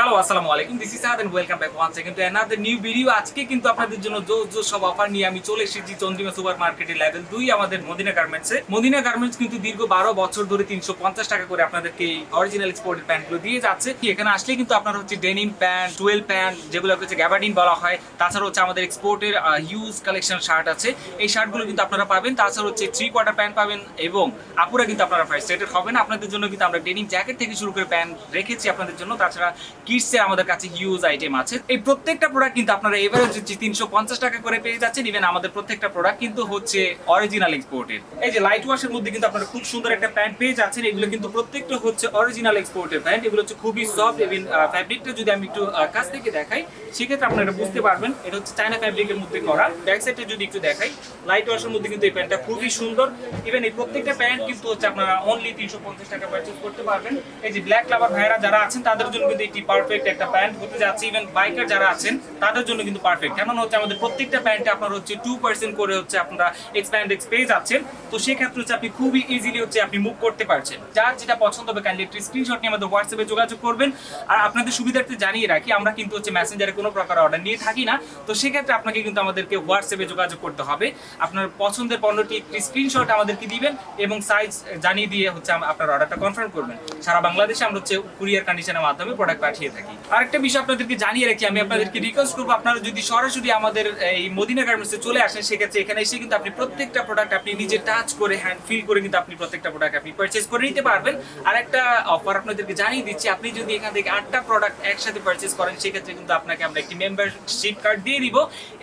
Hello, আসসালামু আলাইকুম। This is and welcome back once second to another new video আজকে কিন্তু আপনাদের জন্য জো জো সব অফার নিয়ে আমি চলে এসেছি চন্দ্রিমা সুপার মার্কেটের লেভেল দুই আমাদের মদিনা গার্মেন্টসে মদিনা গার্মেন্টস কিন্তু দীর্ঘ বারো বছর ধরে তিনশো পঞ্চাশ টাকা করে আপনাদেরকে এই অরিজিনাল এক্সপোর্টের প্যান্টগুলো দিয়ে যাচ্ছে। কি এখানে আসলে কিন্তু আপনার হচ্ছে ডেনিম প্যান্ট টুয়েলভ প্যান্ট যেগুলো হচ্ছে গ্যাবার্ডিন বলা হয়। তাছাড়া হচ্ছে আমাদের এক্সপোর্টের হিউজ কালেকশন শার্ট আছে। এই শার্টগুলো কিন্তু আপনারা পাবেন। তাছাড়া হচ্ছে থ্রি কোয়ার্টার প্যান্ট পাবেন এবং আপুরা কিন্তু আপনারা ফার্স্ট সেটের হবে না আপনাদের জন্য কিন্তু আমরা ডেনিম জ্যাকেট থেকে শুরু করে প্যান্ট রেখেছি আপনাদের জন্য। তাছাড়া কিডসের আমাদের কাছে হিউজ আইটেম আছে। এই প্রত্যেকটা প্রোডাক্ট কিন্তু আপনারা এভারেজ তিনশো পঞ্চাশ টাকা করে পেয়ে যাচ্ছেন। ইভেন আমাদের প্রত্যেকটা প্রোডাক্ট কিন্তু হচ্ছে অরিজিনাল এক্সপোর্টের এই যে লাইট ওয়াশের মধ্যে কিন্তু আপনারা খুব সুন্দর একটা প্যান্ট পেয়ে যাচ্ছেন। এগুলো কিন্তু প্রত্যেকটা হচ্ছে অরিজিনাল এক্সপোর্টের প্যান্ট এগুলো হচ্ছে খুবই সফট ইভেন ফ্যাব্রিকটা যদি আমি একটু কাছ থেকে দেখাই, সেক্ষেত্রে আপনারা বুঝতে পারবেন। এটা হচ্ছে চায়না ফ্যাব্রিকের মধ্যে করা। ব্যাক সাইডে যদি একটু দেখাই লাইট ওয়াশের মধ্যে কিন্তু এই প্যান্টটা খুবই সুন্দর। ইভেন এই প্রত্যেকটা প্যান্ট কিন্তু হচ্ছে আপনারা অনলি তিনশো পঞ্চাশ টাকা পারচেজ করতে পারবেন। এই যে ব্ল্যাক লাভার ভাইরা যারা আছেন, তাদের জন্য কিন্তু এটি পারফেক্ট একটা প্যান্ট হতে যাচ্ছে ইভেন বাইকার যারা আছেন, তাদের জন্য কিন্তু পারফেক্ট কেমন হচ্ছে আমাদের প্রত্যেকটা প্যান্টে আপনার হচ্ছে টু পার্সেন্ট করে হচ্ছে আপনারা এক্সপ্যান্ডেক্স পেয়ে যাচ্ছেন। তো সেক্ষেত্রে হচ্ছে আপনি খুবই ইজিলি হচ্ছে আপনি মুভ করতে পারছেন। যার যেটা পছন্দ হবে কাইন্ডলি একটি স্ক্রিনশট নিয়ে আমাদের হোয়াটসঅ্যাপে যোগাযোগ করবেন। আর আপনাদের সুবিধার্থে জানিয়ে রাখি, আমরা কিন্তু হচ্ছে মেসেঞ্জারে কোনো প্রকার অর্ডার নিয়ে থাকি না। তো সেক্ষেত্রে আপনাকে কিন্তু আমাদেরকে হোয়াটসঅ্যাপে যোগাযোগ করতে হবে। আপনার পছন্দের পণ্যটি একটি স্ক্রিনশট আমাদেরকে দিবেন এবং সাইজ জানিয়ে দিয়ে হচ্ছে আপনার অর্ডারটা কনফার্ম করবেন। সারা বাংলাদেশে আমরা হচ্ছে কুরিয়ার কন্ডিশনের মাধ্যমে প্রোডাক্ট পাঠিয়ে থাকি। আরেকটা বিষয় আপনাদেরকে জানিয়ে রাখি, আমি আপনাদেরকে রিকোয়েস্ট করব, আপনারা যদি সরাসরি আমাদের, এই মদিনা গার্মেন্টসে চলে আসেন, সেক্ষেত্রে এখানে এসে কিন্তু আপনি প্রত্যেকটা প্রোডাক্ট আপনি নিজে টাচ করে হ্যান্ড ফিল করে কিন্তু আপনি প্রত্যেকটা প্রোডাক্ট আপনি পারচেজ করে নিতে পারবেন। আর একটা অফার আপনাদেরকে জানিয়ে দিচ্ছি, আপনি যদি এখান থেকে আটটা প্রোডাক্ট একসাথে পারচেজ করেন, সেক্ষেত্রে কিন্তু আপনাকে আমরা একটি মেম্বারশিপ কার্ড দিয়ে দিব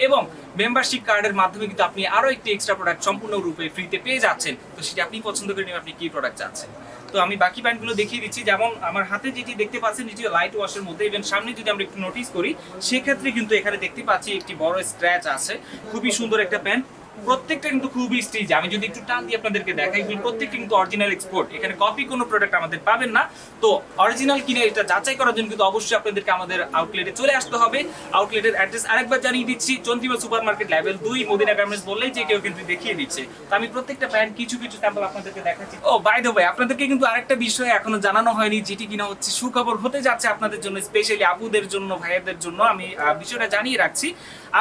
এবং মেম্বারশিপ কার্ডের মাধ্যমে কিন্তু আপনি আরও একটি এক্সট্রা প্রোডাক্ট সম্পূর্ণ রূপে ফ্রিতে পেয়ে যাচ্ছেন। তো সেটা আপনি পছন্দ করে নেবেন, আপনি কি প্রোডাক্ট চাচ্ছেন? তো আমি বাকি প্যান্টগুলো দেখিয়ে দিচ্ছি। যেমন আমার হাতে যেটি দেখতে পাচ্ছেন এটি লাইট ওয়াশের মধ্যে ইভেন সামনে যদি আমরা একটু নোটিস করি, সেক্ষেত্রে কিন্তু এখানে দেখতে পাচ্ছি একটি বড় স্ক্র্যাচ আছে। খুবই সুন্দর একটা প্যান্ট। প্রত্যেকটা কিন্তু খুবই স্টিজ আমি যদি একটু টান দিয়ে আপনাদেরকে দেখাই এগুলো প্রত্যেকটা কিন্তু অরিজিনাল এক্সপোর্ট এখানে কপি কোনো প্রোডাক্ট আমাদের পাবেন না। তো অরিজিনাল কিনে এটা যাচাই করার জন্য কিন্তু অবশ্যই আপনাদেরকে আমাদের আউটলেটে চলে আসতে হবে। আউটলেটের অ্যাড্রেস আরেকবার জানিয়ে দিচ্ছি চন্দ্রিমা সুপার মার্কেট লেভেল দুই মদিনা গার্মেন্টস বললেই যে কেউ কিন্তু দেখিয়ে দিচ্ছে। তো আমি প্রত্যেকটা প্যান্ট কিছু কিছু স্যাম্পল আপনাদেরকে দেখাচ্ছি। ও বাই দ্য ওয়ে আপনাদেরকে কিন্তু আরেকটা বিষয় এখনও জানানো হয়নি যেটি কিনা হচ্ছে সুখবর হতে যাচ্ছে আপনাদের জন্য স্পেশালি আপুদের জন্য ভাইয়াদের জন্য। আমি বিষয়টা জানিয়ে রাখছি।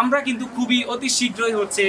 আমরা কিন্তু খুবই অতি শীঘ্রই হচ্ছে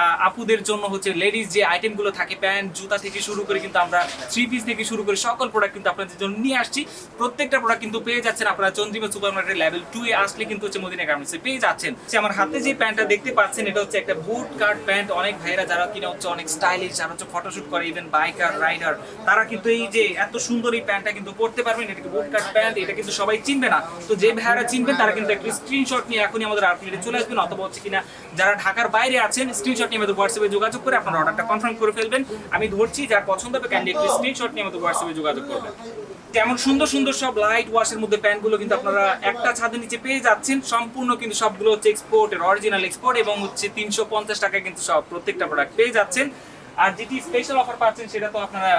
আহ, আপুদের জন্য হচ্ছে লেডিস যে আইটেমগুলো থাকে, প্যান্ট, জুতা থেকে শুরু করে কিন্তু আমরা থ্রি পিস থেকে শুরু করে সকল প্রোডাক্ট কিন্তু আপনাদের জন্য নিয়ে আসছি। প্রত্যেকটা প্রোডাক্ট কিন্তু পেয়ে যাচ্ছেন আপনারা Chandrima super market level two এ আসলে কিন্তু হচ্ছে মদিনা গার্মেন্টসে পেয়ে যাচ্ছেন। যে আমার হাতে যে প্যান্টটা দেখতে পাচ্ছেন, এটা হচ্ছে একটা বুট কাট প্যান্ট অনেক ভাইরা যারা কিনা হচ্ছে অনেক স্টাইলিশ যারা হচ্ছে ফটোশুট করে ইভেন বাইকার রাইডার তারা কিন্তু এই যে এত সুন্দর এই প্যান্টটা কিন্তু পড়তে পারবেন এটাকে বুট কাট প্যান্ট এটা কিন্তু সবাই চিনবে না। তো যে ভাইয়ারা চিনবেন, তারা কিন্তু একটা স্ক্রিনশট নিয়ে এখনই আমাদের আউটলেটে চলে আসবেন, অথবা হচ্ছে কিনা যারা ঢাকার বাইরে আছেন স্ক্রিনশট নিয়ে আমাদের হোয়াটসঅ্যাপে যোগাযোগ করে আপনার অর্ডারটা কনফার্ম করে ফেলবেন। আমি ধরছি যার পছন্দ হবে ক্যান্ডি একটি স্ক্রিনশট নিয়ে আমাদের হোয়াটসঅ্যাপে যোগাযোগ করবেন। যেমন সুন্দর সুন্দর সব লাইট ওয়াশের মধ্যে প্যান্টগুলো কিন্তু আপনারা একটা ছাদের নিচে পেয়ে যাচ্ছেন। সম্পূর্ণ কিন্তু সবগুলো হচ্ছে এক্সপোর্টের অরিজিনাল এক্সপোর্ট এবং হচ্ছে তিনশো পঞ্চাশ টাকায় কিন্তু সব প্রত্যেকটা প্রোডাক্ট পেয়ে যাচ্ছেন। আর যেটি স্পেশাল অফার পাচ্ছেন সেটা তো আপনারা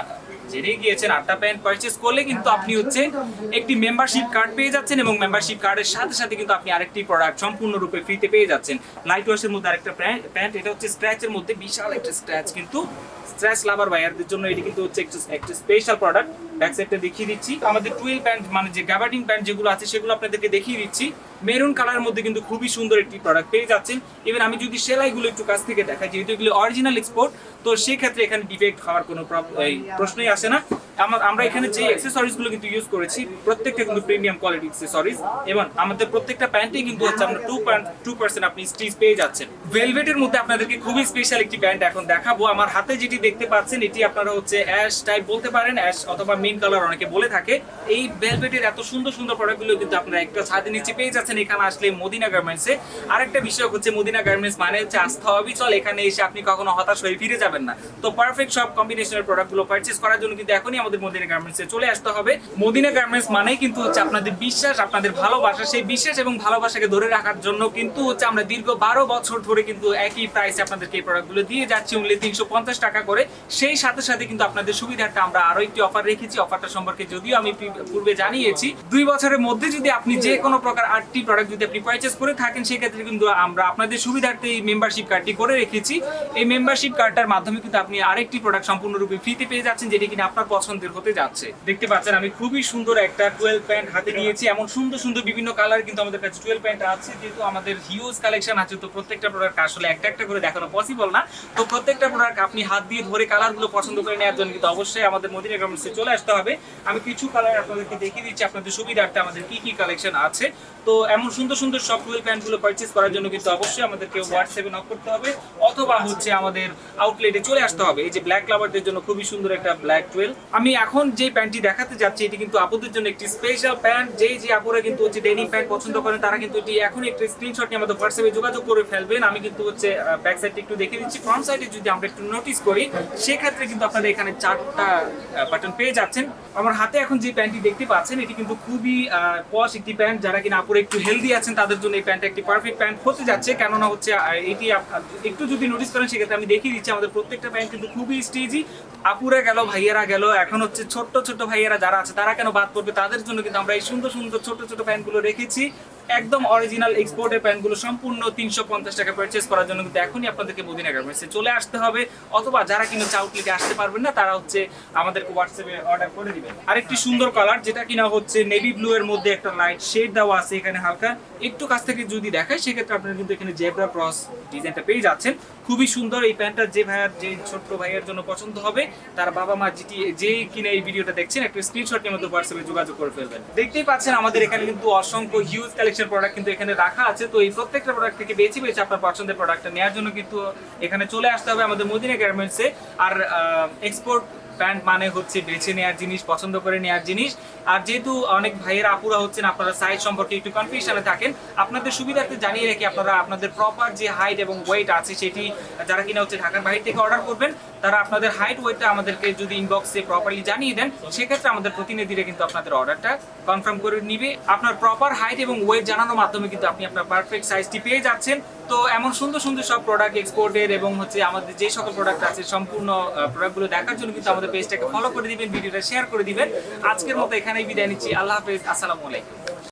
জেনে গিয়েছেন আটটা প্যান্ট পারচেস করলে কিন্তু আপনি হচ্ছে একটি মেম্বারশিপ কার্ড পেয়ে যাচ্ছেন এবং মেম্বারশিপ কার্ডের সাথে সাথে কিন্তু আপনি আরেকটি প্রোডাক্ট সম্পূর্ণরূপে ফ্রিতে পেয়ে যাচ্ছেন। লাইট ওয়াশের মধ্যে আরেকটা প্যান্ট এটা হচ্ছে স্ক্র্যাচের মধ্যে বিশাল একটা স্ক্র্যাচ কিন্তু স্ট্রেস লাভার ভাইয়ারদের জন্য এটি কিন্তু হচ্ছে একটা একটা স্পেশাল প্রোডাক্ট ব্যাক সাইডটা দেখিয়ে দিচ্ছি। আমাদের টুয়েল প্যান্ট মানে যে গ্যাবার্ডিং প্যান্ট যেগুলো আছে সেগুলো আপনাদেরকে দেখিয়ে দিচ্ছি। মেরুন কালারের মধ্যে কিন্তু খুবই সুন্দর একটি প্রোডাক্ট পেয়ে যাচ্ছেন। ইভেন আমি যদি সেলাইগুলো একটু কাছ থেকে দেখাই, যেহেতু এগুলো অরিজিনাল এক্সপোর্ট তো সেক্ষেত্রে এখানে ডিফেক্ট হওয়ার কোনো প্রশ্নই আসে না। আমার এখানে যে অ্যাক্সেসরিজগুলো কিন্তু ইউজ করেছি, প্রত্যেকটা কিন্তু প্রিমিয়াম কোয়ালিটি অ্যাক্সেসরিজ এবং আমাদের প্রত্যেকটা প্যান্টেই কিন্তু হচ্ছে আমরা টু পয়েন্ট টু পার্সেন্ট আপনি স্টিচ পেয়ে যাচ্ছেন। ভেলভেটের মধ্যে আপনাদেরকে খুবই স্পেশাল একটি প্যান্ট এখন দেখাবো। আমার হাতে যেটি দেখতে পাচ্ছেন, এটি আপনারা হচ্ছে অ্যাশ টাইপ বলতে পারেন অ্যাশ অথবা মেন কালার অনেকে বলে থাকে। এই ভেলভেটের এত সুন্দর সুন্দর প্রোডাক্টগুলো কিন্তু আপনারা একটা ছাদের নিচে পেয়ে যাচ্ছেন। এখানে আসলে মদিনা গার্মেন্টসে আরেকটা বিষয় হচ্ছে মদিনা গার্মেন্টস মানে হচ্ছে আস্থা অবিচল, এখানে এসে আপনি কখনো হতাশ হয়ে ফিরে যাবেন না। তো পারফেক্ট সব কম্বিনেশনের প্রোডাক্টগুলো পারচেজ করার জন্য কিন্তু এখনই আমাদের মদিনা গার্মেন্টসে চলে আসতে হবে। মদিনা গার্মেন্টস মানেই কিন্তু হচ্ছে আপনাদের বিশ্বাস, আপনাদের ভালোবাসা। সেই বিশ্বাস এবং ভালোবাসাকে ধরে রাখার জন্য কিন্তু হচ্ছে আমরা দীর্ঘ বারো বছর ধরে কিন্তু একই প্রাইসে আপনাদেরকে এই প্রোডাক্টগুলো দিয়ে যাচ্ছি। অনলি তিনশো পঞ্চাশ টাকা করে। সেই সাথে সাথে কিন্তু আপনাদের সুবিধাটা আমরা আরও একটি অফার রেখেছি। অফারটা সম্পর্কে যদিও আমি পূর্বে জানিয়েছি। দুই বছরের মধ্যে যদি আপনি যে কোনো প্রকার আটটি প্রোডাক্ট যদি আপনি পারচেস করে থাকেন, সেক্ষেত্রে কিন্তু আমরা আপনাদের সুবিধার্থে এই মেম্বারশিপ কার্ডটি করে রেখেছি। এই মেম্বারশিপ কার্ডটার মাধ্যমে কিন্তু আপনি আরেকটি প্রোডাক্ট সম্পূর্ণরূপে ফ্রিতে পেয়ে যাচ্ছেন, যেটি কিনা আপনার পছন্দের হতে যাচ্ছে। দেখতে পাচ্ছেন, আমি খুবই সুন্দর একটা টুয়েলভ প্যান্ট হাতে নিয়েছি। এমন সুন্দর সুন্দর বিভিন্ন কালার কিন্তু আমাদের কাছে টুয়েলভ প্যান্ট আছে। যেহেতু আমাদের হিউজ কালেকশন আছে, তো প্রত্যেকটা প্রোডাক্ট আসলে একটা একটা করে দেখানো পসিবল না। তো প্রত্যেকটা প্রোডাক্ট আপনি হাত দিয়ে ধরে কালারগুলো পছন্দ করে নেওয়ার জন্য কিন্তু অবশ্যই আমাদের মদিনা গার্মেন্টসে চলে আসতে হবে। আমি কিছু কালার আপনাদেরকে দেখিয়ে দিচ্ছি। আপনাদের সুবিধার্থে আমাদের কি কি কালেকশন আছে। তো এমন সুন্দর সুন্দর সব টুয়েলভ প্যান্টগুলো পারচেস করার জন্য কিন্তু অবশ্যই আমাদেরকে হোয়াটসঅ্যাপে নক করতে হবে, অথবা হচ্ছে আমাদের আউটলেটে চলে আসতে হবে। এই যে ব্ল্যাক লাভারদের জন্য খুবই সুন্দর একটা ব্ল্যাক টুয়েলভ আমি এখন যে প্যান্টটি দেখাতে যাচ্ছি, এটি কিন্তু আপুদের জন্য একটি স্পেশাল প্যান্ট যেই যে আপুরা কিন্তু হচ্ছে ডেনিম প্যান্ট পছন্দ করেন, তারা কিন্তু এটি এখন একটি স্ক্রিনশট নিয়ে আমাদের হোয়াটসঅ্যাপে যোগাযোগ করে ফেলবেন। আমি কিন্তু হচ্ছে ব্যাক সাইডটি একটু দেখে দিচ্ছি। ফ্রন্ট সাইডে যদি আমরা একটু নোটিস করি, সেক্ষেত্রে কিন্তু আপনারা এখানে চারটা বাটন পেয়ে যাচ্ছেন। আমার হাতে এখন যে প্যান্টটি দেখতে পাচ্ছেন, এটি কিন্তু খুবই পশ একটি প্যান্ট। যারা কিনা আপুরা একটু হেলদি আছেন, তাদের জন্য এই প্যান্টটা একটি পারফেক্ট প্যান্ট হতে যাচ্ছে। কেননা হচ্ছে এটি একটু যদি নোটিস করেন, সেক্ষেত্রে আমি দেখিয়ে দিচ্ছি, আমাদের প্রত্যেকটা প্যান্ট কিন্তু খুবই স্টেজি আপুরা গেল, ভাইয়েরা গেল, এখন হচ্ছে ছোট্ট ছোট্ট ভাইয়েরা যারা আছে, তারা কেন বাদ পড়বে? তাদের জন্য কিন্তু আমরা এই সুন্দর সুন্দর ছোট ছোট প্যান্টগুলো রেখেছি। একদম অরিজিনাল এক্সপোর্টের প্যান্টগুলো সম্পূর্ণ তিনশো পঞ্চাশ টাকা পারচেস করার জন্য কিন্তু এখনই আপনাদেরকে মদিনা গার্মেন্টসে চলে আসতে হবে। অথবা যারা কিনা চাউটলিতে আসতে পারবেন না, তারা হচ্ছে আমাদেরকে হোয়াটসঅ্যাপে অর্ডার করে দিবেন। আরেকটি সুন্দর কালার যেটা কিনা হচ্ছে নেভি ব্লু এর মধ্যে একটা লাইট শেড দেওয়া আছে এখানে হালকা। একটু কাছ থেকে যদি দেখায়, সেক্ষেত্রে আপনারা কিন্তু এখানে জেব্রা ক্রস ডিজাইনটা পেয়ে যাচ্ছেন। খুবই সুন্দর এই প্যান্টটা যে ভাইয়ার, যে ছোট্ট ভাইয়ের জন্য পছন্দ হবে, তার বাবা মা যেটি যে কিনে এই ভিডিওটা দেখছেন, একটা স্ক্রিনশট নিয়ে আমাদের হোয়াটসঅ্যাপে যোগাযোগ করে ফেলবেন। দেখতেই পাচ্ছেন আমাদের এখানে কিন্তু অসংখ্য হিউজ কালেকশন প্রোডাক্ট কিন্তু এখানে রাখা আছে। তো এই প্রত্যেকটা প্রোডাক্ট থেকে বেছে বেছে আপনার পছন্দের প্রোডাক্টটা নেওয়ার জন্য কিন্তু এখানে চলে আসতে হবে আমাদের মদিনা গার্মেন্টসে আর এক্সপোর্ট প্যান্ট মানে হচ্ছে বেছে নেওয়ার জিনিস, পছন্দ করে নেওয়ার জিনিস। আর যেহেতু অনেক ভাইয়েরা, আপুরা হচ্ছেন, আপনারা সাইজ সম্পর্কে একটু কনফিউশনে থাকেন, আপনাদের সুবিধার্থে জানিয়ে রেখে আপনারা আপনাদের প্রপার যে হাইট এবং ওয়েট আছে সেটি, যারা কিনা হচ্ছে ঢাকার বাইরে থেকে অর্ডার করবেন, তারা আপনাদের হাইট ওয়েটটা আমাদেরকে যদি ইনবক্সে প্রপারলি জানিয়ে দেন, সেক্ষেত্রে আমাদের প্রতিনিধিরা কিন্তু আপনাদের অর্ডারটা কনফার্ম করে নিবে। আপনার প্রপার হাইট এবং ওয়েট জানানোর মাধ্যমে কিন্তু আপনি আপনার পারফেক্ট সাইজটি পেয়ে যাচ্ছেন। তো এমন সুন্দর সুন্দর সব প্রোডাক্ট এক্সপোর্টের এবং হচ্ছে আমাদের যে সকল প্রোডাক্ট আছে সম্পূর্ণ প্রোডাক্টগুলো দেখার জন্য কিন্তু আমাদের পেজটাকে ফলো করে দিবেন, ভিডিওটা শেয়ার করে দিবেন। আজকের মতো এখানেই বিদায় নিচ্ছি। আল্লাহ হাফেজ। আসসালামু আলাইকুম।